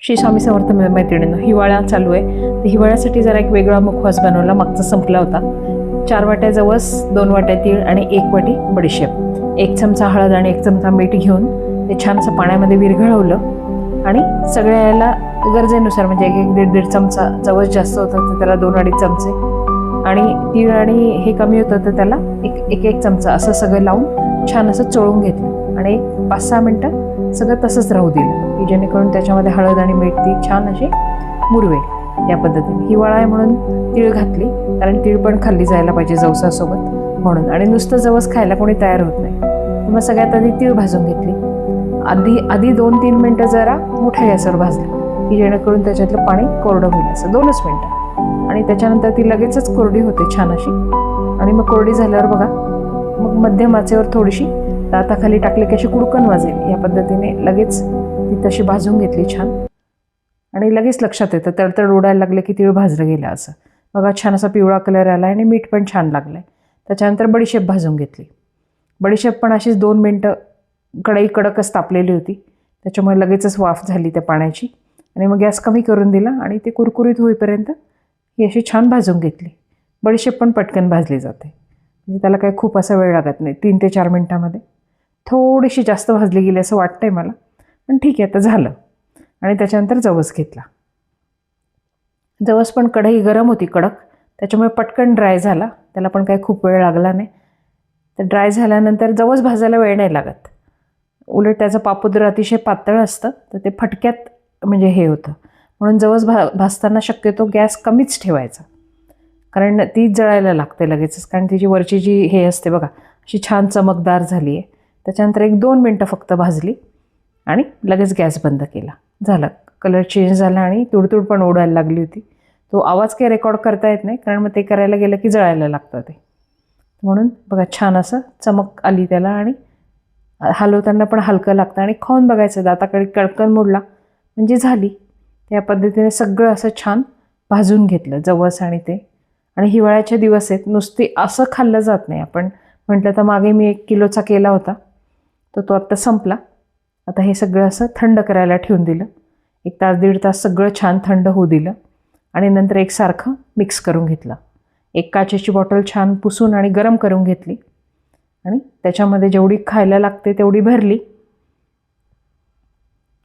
श्री स्वामी समर्थ मै- मैत्रिणींनो हिवाळा चालू आहे. तर हिवाळ्यासाठी जरा एक वेगळा मुखवास बनवला. मागचा संपला होता. चार वाट्या जवस दोन वाट्या तीळ आणि एक वाटी बडीशेप. एक चमचा हळद आणि एक चमचा मीठ घेऊन ते छान असं पाण्यामध्ये विरघळवलं. आणि सगळ्या याला गरजेनुसार म्हणजे एक एक दीड दीड चमचा जवस जास्त होतं तर त्याला दोन अडीच चमचे. आणि तीळ आणि हे कमी होतं तर त्याला एक एक एक चमचा असं सगळं लावून छान असं चोळून घेतलं. आणि एक पाच सहा मिनटं सगळं तसंच राहू दिलं. की जेणेकरून त्याच्यामध्ये हळद आणि मीठ ती छान अशी मुरवेल. या पद्धतीने. हिवाळा आहे म्हणून तीळ घातली कारण तीळ पण खाल्ली जायला पाहिजे जवसासोबत म्हणून. आणि नुसतं जवस खायला कोणी तयार होत नाही. मग सगळ्यात आधी तीळ भाजून घेतली. आधी आधी दोन तीन मिनटं जरा मोठ्या गॅसवर भाजली की जेणेकरून त्याच्यातलं पाणी कोरडं होईल असं. दोनच मिनटं. आणि त्याच्यानंतर ती लगेचच कोरडी होते छान अशी. आणि मग कोरडी झाल्यावर बघा मग मध्यम आचेवर थोडीशी दाताखाली टाकली की अशी कुडकन वाजेल. या पद्धतीने लगेच ती तशी भाजून घेतली छान. आणि लगेच लक्षात येतं तडतड उडायला लागले की तीळ भाजलं गेलं असं. बघा छान असा पिवळा कलर आला आणि मीठ पण छान लागलं आहे त्याच्यानंतर बडीशेप भाजून घेतली. बडीशेप पण अशीच दोन मिनटं कढई कडकच तापलेली होती. त्याच्यामुळे लगेचच वाफ झाली त्या पाण्याची. आणि मग गॅस कमी करून दिला आणि ते कुरकुरीत होईपर्यंत ही अशी छान भाजून घेतली. बडीशेप पण पटकन भाजली जाते. म्हणजे त्याला काही खूप असा वेळ लागत नाही तीन ते चार मिनटामध्ये. थोडीशी जास्त भाजली गेली असं वाटतं आहे मला. पण ठीक आहे आता झालं. आणि त्याच्यानंतर जवस घेतला. जवस पण कढई गरम होती कडक. त्याच्यामुळे पटकन ड्राय झाला. त्याला पण काही खूप वेळ लागला नाही. तर ड्राय झाल्यानंतर जवस भाजायला वेळ नाही लागत. उलट त्याचं पापुद्र अतिशय पातळ असतं. तर ते फटक्यात म्हणजे हे होतं. म्हणून जवस भा भाजताना शक्यतो गॅस कमीच ठेवायचा. कारण ती जळायला लागते लगेचच. कारण तिची वरची जी हे असते बघा अशी छान चमकदार झाली आहे त्याच्यानंतर एक दोन मिनटं फक्त भाजली. आणि लगेच गॅस बंद केला. झालं. कलर चेंज झाला आणि तुडतुड पण ओढायला लागली होती. तो आवाज काही रेकॉर्ड करता येत नाही कारण मग ते करायला गेलं की जळायला लागतं ते. म्हणून बघा छान असं चमक आली त्याला आणि हलवताना पण हलकं लागतं आणि खाऊन बघायचं. दाताकडे कळकन मोडला. म्हणजे झाली. त्या पद्धतीने सगळं असं छान भाजून घेतलं जवस आणि ते. आणि हिवाळ्याचे दिवस आहेत. नुसते असं खाल्लं जात नाही. आपण म्हटलं तर मागे मी एक किलोचा केला होता. तर तो आत्ता संपला. आता हे सगळं असं थंड करायला ठेवून दिलं. एक तास दीड तास सगळं छान थंड होऊ दिलं आणि नंतर एकसारखं मिक्स करून घेतलं. एक काचेची बॉटल छान पुसून आणि गरम करून घेतली. आणि त्याच्यामध्ये जेवढी खायला लागते तेवढी भरली.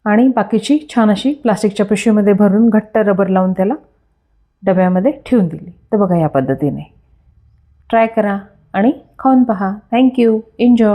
आणि बाकीची छान अशी प्लास्टिकच्या पिशवीमध्ये भरून घट्ट रबर लावून त्याला डब्यामध्ये ठेवून दिली. तर बघा या पद्धतीने. ट्राय करा आणि खाऊन पहा. Thank you enjoy